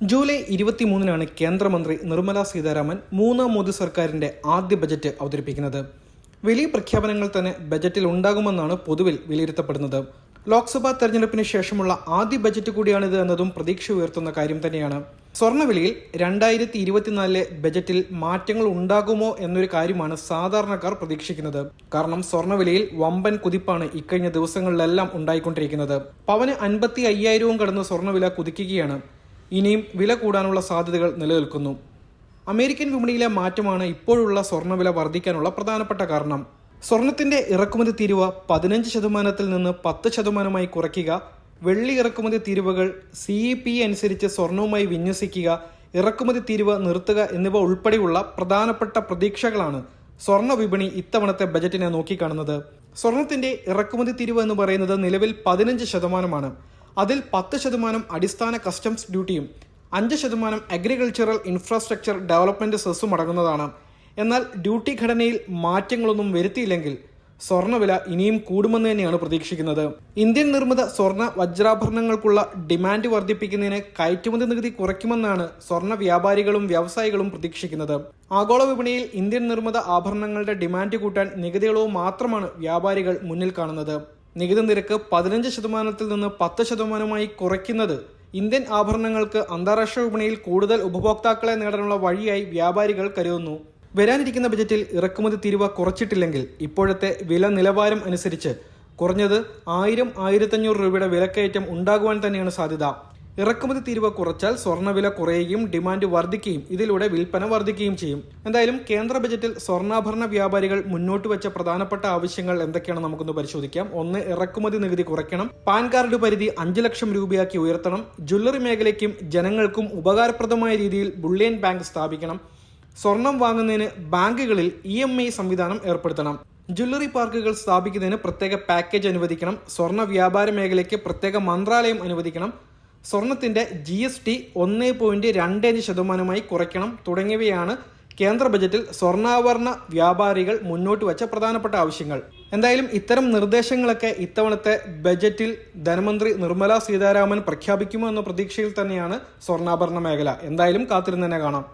July ഇരുപത്തിമൂന്നിനാണ് കേന്ദ്രമന്ത്രി നിർമ്മല സീതാരാമൻ മൂന്നാം മോദി സർക്കാരിന്റെ ആദ്യ ബജറ്റ് അവതരിപ്പിക്കുന്നത്. വലിയ പ്രഖ്യാപനങ്ങൾ തന്നെ ബജറ്റിൽ ഉണ്ടാകുമെന്നാണ് പൊതുവിൽ വിലയിരുത്തപ്പെടുന്നത്. ലോക്സഭാ തെരഞ്ഞെടുപ്പിന് ശേഷമുള്ള ആദ്യ ബജറ്റ് കൂടിയാണിത് എന്നതും പ്രതീക്ഷ ഉയർത്തുന്ന കാര്യം തന്നെയാണ്. സ്വർണവിലയിൽ രണ്ടായിരത്തി ഇരുപത്തിനാലിലെ ബജറ്റിൽ മാറ്റങ്ങൾ ഉണ്ടാകുമോ എന്നൊരു കാര്യമാണ് സാധാരണക്കാർ പ്രതീക്ഷിക്കുന്നത്. കാരണം സ്വർണവിലയിൽ വമ്പൻ കുതിപ്പാണ് ഇക്കഴിഞ്ഞ ദിവസങ്ങളിലെല്ലാം ഉണ്ടായിക്കൊണ്ടിരിക്കുന്നത്. പവന് അൻപത്തി അയ്യായിരവും കടന്ന് സ്വർണവില കുതിക്കുകയാണ്. ഇനിയും വില കൂടാനുള്ള സാധ്യതകൾ നിലനിൽക്കുന്നു. അമേരിക്കൻ വിപണിയിലെ മാറ്റമാണ് ഇപ്പോഴുള്ള സ്വർണവില വർദ്ധിക്കാനുള്ള പ്രധാനപ്പെട്ട കാരണം. സ്വർണത്തിന്റെ ഇറക്കുമതി തീരുവ പതിനഞ്ച് ശതമാനത്തിൽ നിന്ന് പത്ത് ശതമാനമായി കുറയ്ക്കുക വെള്ളി ഇറക്കുമതി തീരുവകൾ സി ഇ പി അനുസരിച്ച് സ്വർണവുമായി വിന്യസിക്കുക ഇറക്കുമതി തീരുവ നിർത്തുക എന്നിവ ഉൾപ്പെടെയുള്ള പ്രധാനപ്പെട്ട പ്രതീക്ഷകളാണ് സ്വർണ വിപണി ഇത്തവണത്തെ ബജറ്റിനെ നോക്കിക്കാണുന്നത്. സ്വർണത്തിന്റെ ഇറക്കുമതി തീരുവ എന്ന് പറയുന്നത് നിലവിൽ പതിനഞ്ച് ശതമാനമാണ്. അതിൽ പത്ത് ശതമാനം അടിസ്ഥാന കസ്റ്റംസ് ഡ്യൂട്ടിയും അഞ്ച് ശതമാനം അഗ്രികൾച്ചറൽ ഇൻഫ്രാസ്ട്രക്ചർ ഡെവലപ്മെന്റ് സെസ്സും അടങ്ങുന്നതാണ്. എന്നാൽ ഡ്യൂട്ടി ഘടനയിൽ മാറ്റങ്ങളൊന്നും വരുത്തിയില്ലെങ്കിൽ സ്വർണവില ഇനിയും കൂടുമെന്ന് തന്നെയാണ് പ്രതീക്ഷിക്കുന്നത്. ഇന്ത്യൻ നിർമ്മിത സ്വർണ വജ്രാഭരണങ്ങൾക്കുള്ള ഡിമാൻഡ് വർദ്ധിപ്പിക്കുന്നതിന് കയറ്റുമതി നികുതി കുറയ്ക്കുമെന്നാണ് സ്വർണ വ്യാപാരികളും വ്യവസായികളും പ്രതീക്ഷിക്കുന്നത്. ആഗോള വിപണിയിൽ ഇന്ത്യൻ നിർമ്മിത ആഭരണങ്ങളുടെ ഡിമാൻഡ് കൂട്ടാൻ നികുതികളോ മാത്രമാണ് വ്യാപാരികൾ മുന്നിൽ കാണുന്നത്. നികുതി നിരക്ക് പതിനഞ്ച് ശതമാനത്തിൽ നിന്ന് പത്ത് ശതമാനമായി കുറയ്ക്കുന്നത് ഇന്ത്യൻ ആഭരണങ്ങൾക്ക് അന്താരാഷ്ട്ര വിപണിയിൽ കൂടുതൽ ഉപഭോക്താക്കളെ നേടാനുള്ള വഴിയായി വ്യാപാരികൾ കരുതുന്നു. വരാനിരിക്കുന്ന ബജറ്റിൽ ഇറക്കുമതി തീരുവ കുറച്ചിട്ടില്ലെങ്കിൽ ഇപ്പോഴത്തെ വില നിലവാരം അനുസരിച്ച് കുറഞ്ഞത് ആയിരം ആയിരത്തഞ്ഞൂറ് രൂപയുടെ വിലക്കയറ്റം ഉണ്ടാകുവാൻ തന്നെയാണ് സാധ്യത. ഇറക്കുമതി തീരുവ കുറച്ചാൽ സ്വർണവില കുറയുകയും ഡിമാൻഡ് വർദ്ധിക്കുകയും ഇതിലൂടെ വിൽപ്പന വർദ്ധിക്കുകയും ചെയ്യും. എന്തായാലും കേന്ദ്ര ബജറ്റിൽ സ്വർണാഭരണ വ്യാപാരികൾ മുന്നോട്ട് വെച്ച പ്രധാനപ്പെട്ട ആവശ്യങ്ങൾ എന്തൊക്കെയാണ് നമുക്കൊന്ന് പരിശോധിക്കാം. ഒന്ന് ഇറക്കുമതി നികുതി കുറയ്ക്കണം. പാൻ കാർഡ് പരിധി അഞ്ച് ലക്ഷം രൂപയാക്കി ഉയർത്തണം. ജ്വല്ലറി മേഖലയ്ക്കും ജനങ്ങൾക്കും ഉപകാരപ്രദമായ രീതിയിൽ ബുള്ളിയൻ ബാങ്ക് സ്ഥാപിക്കണം. സ്വർണം വാങ്ങുന്നതിന് ബാങ്കുകളിൽ ഇ എം ഐ സംവിധാനം ഏർപ്പെടുത്തണം. ജ്വല്ലറി പാർക്കുകൾ സ്ഥാപിക്കുന്നതിന് പ്രത്യേക പാക്കേജ് അനുവദിക്കണം. സ്വർണ വ്യാപാര മേഖലയ്ക്ക് പ്രത്യേക മന്ത്രാലയം അനുവദിക്കണം. സ്വർണത്തിന്റെ ജി എസ് ടി ഒന്ന് പോയിന്റ് രണ്ട് അഞ്ച് ശതമാനമായി കുറയ്ക്കണം തുടങ്ങിയവയാണ് കേന്ദ്ര ബജറ്റിൽ സ്വർണാഭരണ വ്യാപാരികൾ മുന്നോട്ട് വെച്ച പ്രധാനപ്പെട്ട ആവശ്യങ്ങൾ. എന്തായാലും ഇത്തരം നിർദ്ദേശങ്ങളൊക്കെ ഇത്തവണത്തെ ബജറ്റിൽ ധനമന്ത്രി നിർമ്മല സീതാരാമൻ പ്രഖ്യാപിക്കുമോ എന്ന പ്രതീക്ഷയിൽ തന്നെയാണ് സ്വർണാഭരണ മേഖല. എന്തായാലും കാത്തിരുന്ന് തന്നെ കാണാം.